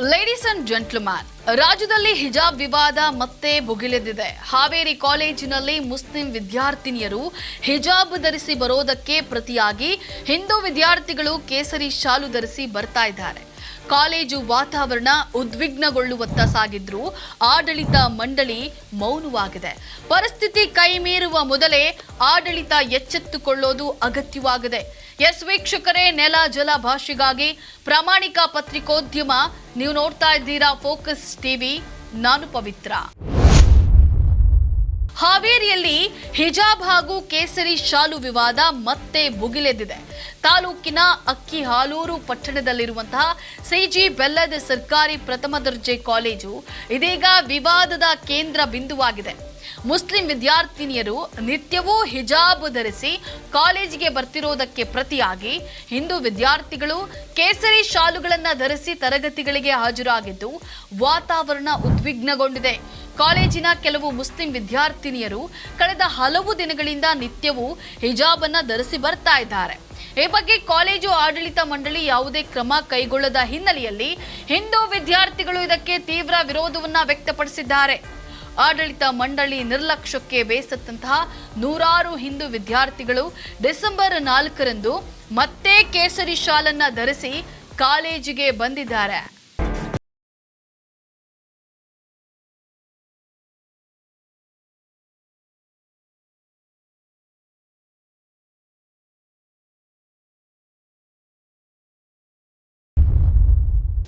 Ladies and gentleman ರಾಜ್ಯದಲ್ಲಿ ಹಿಜಾಬ್ ವಿವಾದ ಮತ್ತೆ ಭುಗಿಲೆದಿದೆ ಹಾವೇರಿ ಕಾಲೇಜಿನಲ್ಲಿ ಮುಸ್ಲಿಂ ವಿದ್ಯಾರ್ಥಿನಿಯರು ಹಿಜಾಬ್ ಧರಿಸಿ ಬರೋದಕ್ಕೆ ಪ್ರತಿಯಾಗಿ ಹಿಂದೂ ವಿದ್ಯಾರ್ಥಿಗಳು ಕೇಸರಿ ಶಾಲು ಧರಿಸಿ ಬರ್ತಾ ಇದ್ದಾರೆ. ಕಾಲೇಜು ವಾತಾವರಣ ಉದ್ವಿಗ್ನಗೊಳ್ಳುವತ್ತ ಸಾಗಿದ್ರು. ಆಡಳಿತ ಮಂಡಳಿ ಮೌನವಾಗಿದೆ. ಪರಿಸ್ಥಿತಿ ಕೈಮೀರುವ ಮೊದಲೇ ಆಡಳಿತ ಎಚ್ಚೆತ್ತುಕೊಳ್ಳೋದು ಅಗತ್ಯವಾಗಿದೆ. ಎಸ್ ವೀಕ್ಷಕರೇ, ನೆಲ ಜಲ ಭಾಷೆಗಾಗಿ ಪ್ರಾಮಾಣಿಕ ಪತ್ರಿಕೋದ್ಯಮ. ನೀವು ನೋಡ್ತಾ ಇದ್ದೀರಾ ಫೋಕಸ್ ಟಿವಿ, ನಾನು ಪವಿತ್ರ. ಹಾವೇರಿಯಲ್ಲಿ ಹಿಜಾಬ್ ಹಾಗೂ ಕೇಸರಿ ಶಾಲು ವಿವಾದ ಮತ್ತೆ ಭುಗಿಲೆದ್ದಿದೆ ತಾಲೂಕಿನ ಅಕ್ಕಿ ಹಾಲೂರು ಪಟ್ಟಣದಲ್ಲಿರುವಂತಹ ಸಿಜಿ ಬೆಲ್ಲದ ಸರ್ಕಾರಿ ಪ್ರಥಮ ದರ್ಜೆ ಕಾಲೇಜು ಇದೀಗ ವಿವಾದದ ಕೇಂದ್ರ ಬಿಂದುವಾಗಿದೆ. ಮುಸ್ಲಿಂ ವಿದ್ಯಾರ್ಥಿನಿಯರು ನಿತ್ಯವೂ ಹಿಜಾಬ್ ಧರಿಸಿ ಕಾಲೇಜಿಗೆ ಬರ್ತಿರೋದಕ್ಕೆ ಪ್ರತಿಯಾಗಿ ಹಿಂದೂ ವಿದ್ಯಾರ್ಥಿಗಳು ಕೇಸರಿ ಶಾಲುಗಳನ್ನು ಧರಿಸಿ ತರಗತಿಗಳಿಗೆ ಹಾಜರಾಗಿದ್ದು ವಾತಾವರಣ ಉದ್ವಿಗ್ನಗೊಂಡಿದೆ. ಕಾಲೇಜಿನ ಕೆಲವು ಮುಸ್ಲಿಂ ವಿದ್ಯಾರ್ಥಿನಿಯರು ಕಳೆದ ಹಲವು ದಿನಗಳಿಂದ ನಿತ್ಯವೂ ಹಿಜಾಬ್ ಅನ್ನ ಧರಿಸಿ ಬರ್ತಾ ಇದ್ದಾರೆ. ಈ ಬಗ್ಗೆ ಕಾಲೇಜು ಆಡಳಿತ ಮಂಡಳಿ ಯಾವುದೇ ಕ್ರಮ ಕೈಗೊಳ್ಳದ ಹಿನ್ನೆಲೆಯಲ್ಲಿ ಹಿಂದೂ ವಿದ್ಯಾರ್ಥಿಗಳು ಇದಕ್ಕೆ ತೀವ್ರ ವಿರೋಧವನ್ನ ವ್ಯಕ್ತಪಡಿಸಿದ್ದಾರೆ. ಆಡಳಿತ ಮಂಡಳಿ ನಿರ್ಲಕ್ಷ್ಯಕ್ಕೆ ಬೇಸತ್ತಂತಹ ನೂರಾರು ಹಿಂದೂ ವಿದ್ಯಾರ್ಥಿಗಳು ಡಿಸೆಂಬರ್ ನಾಲ್ಕರಂದು ಮತ್ತೆ ಕೇಸರಿ ಶಾಲನ್ನ ಧರಿಸಿ ಕಾಲೇಜಿಗೆ ಬಂದಿದ್ದಾರೆ.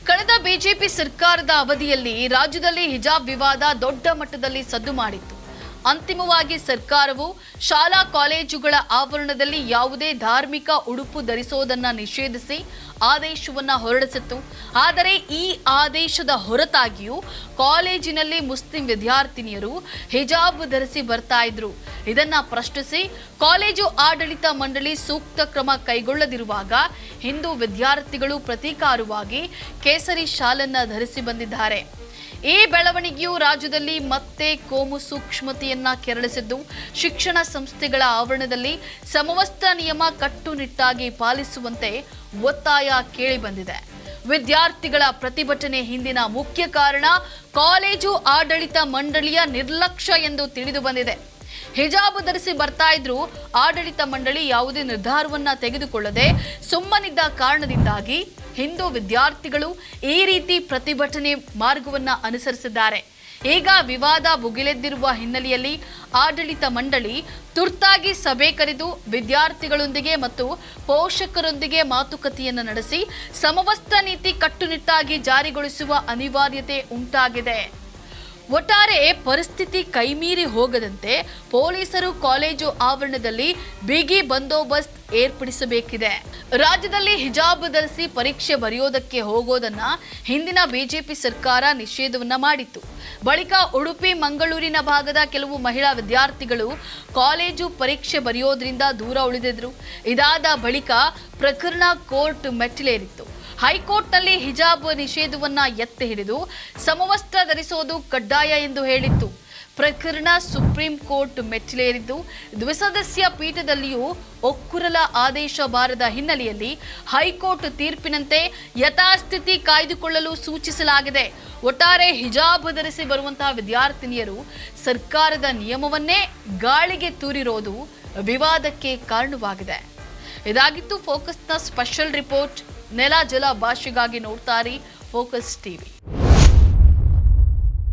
ಕಳೆದ ಬಿಜೆಪಿ ಸರ್ಕಾರದ ಅವಧಿಯಲ್ಲಿ ರಾಜ್ಯದಲ್ಲಿ ಹಿಜಾಬ್ ವಿವಾದ ದೊಡ್ಡ ಮಟ್ಟದಲ್ಲಿ ಸದ್ದು ಮಾಡಿತ್ತು. ಅಂತಿಮವಾಗಿ ಸರ್ಕಾರವು ಶಾಲಾ ಕಾಲೇಜುಗಳ ಆವರಣದಲ್ಲಿ ಯಾವುದೇ ಧಾರ್ಮಿಕ ಉಡುಪು ಧರಿಸೋದನ್ನ ನಿಷೇಧಿಸಿ ಆದೇಶವನ್ನ ಹೊರಡಿಸಿತ್ತು. ಆದರೆ ಈ ಆದೇಶದ ಹೊರತಾಗಿಯೂ ಕಾಲೇಜಿನಲ್ಲಿ ಮುಸ್ಲಿಂ ವಿದ್ಯಾರ್ಥಿನಿಯರು ಹಿಜಾಬ್ ಧರಿಸಿ ಬರ್ತಾ ಇದ್ರು. ಇದನ್ನ ಪ್ರಶ್ನಿಸಿ ಕಾಲೇಜು ಆಡಳಿತ ಮಂಡಳಿ ಸೂಕ್ತ ಕ್ರಮ ಕೈಗೊಳ್ಳದಿರುವಾಗ ಹಿಂದೂ ವಿದ್ಯಾರ್ಥಿಗಳು ಪ್ರತೀಕಾರವಾಗಿ ಕೇಸರಿ ಶಾಲನ್ನ ಧರಿಸಿ ಬಂದಿದ್ದಾರೆ. ಈ ಬೆಳವಣಿಗೆಯು ರಾಜ್ಯದಲ್ಲಿ ಮತ್ತೆ ಕೋಮು ಸೂಕ್ಷ್ಮತೆಯನ್ನ ಕೆರಳಿಸಿದ್ದು, ಶಿಕ್ಷಣ ಸಂಸ್ಥೆಗಳ ಆವರಣದಲ್ಲಿ ಸಮವಸ್ತ್ರ ನಿಯಮ ಕಟ್ಟುನಿಟ್ಟಾಗಿ ಪಾಲಿಸುವಂತೆ ಒತ್ತಾಯ ಕೇಳಿಬಂದಿದೆ. ವಿದ್ಯಾರ್ಥಿಗಳ ಪ್ರತಿಭಟನೆ ಹಿಂದಿನ ಮುಖ್ಯ ಕಾರಣ ಕಾಲೇಜು ಆಡಳಿತ ಮಂಡಳಿಯ ನಿರ್ಲಕ್ಷ್ಯ ಎಂದು ತಿಳಿದು ಬಂದಿದೆ. ಹಿಜಾಬ್ ಧರಿಸಿ ಬರ್ತಾ ಇದ್ರು ಆಡಳಿತ ಮಂಡಳಿ ಯಾವುದೇ ನಿರ್ಧಾರವನ್ನ ತೆಗೆದುಕೊಳ್ಳದೆ ಸುಮ್ಮನಿದ್ದ ಕಾರಣದಿಂದಾಗಿ ಹಿಂದೂ ವಿದ್ಯಾರ್ಥಿಗಳು ಈ ರೀತಿ ಪ್ರತಿಭಟನೆ ಮಾರ್ಗವನ್ನು ಅನುಸರಿಸಿದ್ದಾರೆ. ಈಗ ವಿವಾದ ಭುಗಿಲೆದ್ದಿರುವ ಹಿನ್ನೆಲೆಯಲ್ಲಿ ಆಡಳಿತ ಮಂಡಳಿ ತುರ್ತಾಗಿ ಸಭೆ ಕರೆದು ವಿದ್ಯಾರ್ಥಿಗಳೊಂದಿಗೆ ಮತ್ತು ಪೋಷಕರೊಂದಿಗೆ ಮಾತುಕತೆಯನ್ನು ನಡೆಸಿ ಸಮವಸ್ತ್ರ ನೀತಿ ಕಟ್ಟುನಿಟ್ಟಾಗಿ ಜಾರಿಗೊಳಿಸುವ ಅನಿವಾರ್ಯತೆ ಉಂಟಾಗಿದೆ. ಒಟ್ಟಾರೆ ಪರಿಸ್ಥಿತಿ ಕೈಮೀರಿ ಹೋಗದಂತೆ ಪೊಲೀಸರು ಕಾಲೇಜು ಆವರಣದಲ್ಲಿ ಬಿಗಿ ಬಂದೋಬಸ್ತ್ ಏರ್ಪಡಿಸಬೇಕಿದೆ. ರಾಜ್ಯದಲ್ಲಿ ಹಿಜಾಬ್ ಧರಿಸಿ ಪರೀಕ್ಷೆ ಬರೆಯೋದಕ್ಕೆ ಹೋಗೋದನ್ನ ಹಿಂದಿನ ಬಿಜೆಪಿ ಸರ್ಕಾರ ನಿಷೇಧವನ್ನ ಮಾಡಿತ್ತು. ಬಳಿಕ ಉಡುಪಿ, ಮಂಗಳೂರಿನ ಭಾಗದ ಕೆಲವು ಮಹಿಳಾ ವಿದ್ಯಾರ್ಥಿಗಳು ಕಾಲೇಜು ಪರೀಕ್ಷೆ ಬರೆಯೋದ್ರಿಂದ ದೂರ ಉಳಿದಿದ್ರು. ಇದಾದ ಬಳಿಕ ಪ್ರಕರಣ ಕೋರ್ಟ್ ಮೆಟ್ಟಿಲೇರಿತ್ತು. ಹೈಕೋರ್ಟ್ನಲ್ಲಿ ಹಿಜಾಬ್ ನಿಷೇಧವನ್ನ ಎತ್ತಿ ಹಿಡಿದು ಸಮವಸ್ತ್ರ ಧರಿಸೋದು ಕಡ್ಡಾಯ ಎಂದು ಹೇಳಿತ್ತು. ಪ್ರಕರಣ ಸುಪ್ರೀಂ ಕೋರ್ಟ್ ಮೆಟ್ಟಿಲೇರಿದ್ದು, ದ್ವಿಸದಸ್ಯ ಪೀಠದಲ್ಲಿಯೂ ಒಕ್ಕುರಲ ಆದೇಶ ಬಾರದ ಹಿನ್ನೆಲೆಯಲ್ಲಿ ಹೈಕೋರ್ಟ್ ತೀರ್ಪಿನಂತೆ ಯಥಾಸ್ಥಿತಿ ಕಾಯ್ದುಕೊಳ್ಳಲು ಸೂಚಿಸಲಾಗಿದೆ. ಒಟ್ಟಾರೆ ಹಿಜಾಬ್ ಧರಿಸಿ ಬರುವಂತಹ ವಿದ್ಯಾರ್ಥಿನಿಯರು ಸರ್ಕಾರದ ನಿಯಮವನ್ನೇ ಗಾಳಿಗೆ ತೂರಿರೋದು ವಿವಾದಕ್ಕೆ ಕಾರಣವಾಗಿದೆ. ಇದಾಗಿತ್ತು ಫೋಕಸ್ನ ಸ್ಪೆಷಲ್ ರಿಪೋರ್ಟ್. ನೆಲ ಜಲ ಭಾಷೆಗಾಗಿ ನೋಡ್ತಾರಿ ಫೋಕಸ್ ಟಿವಿ.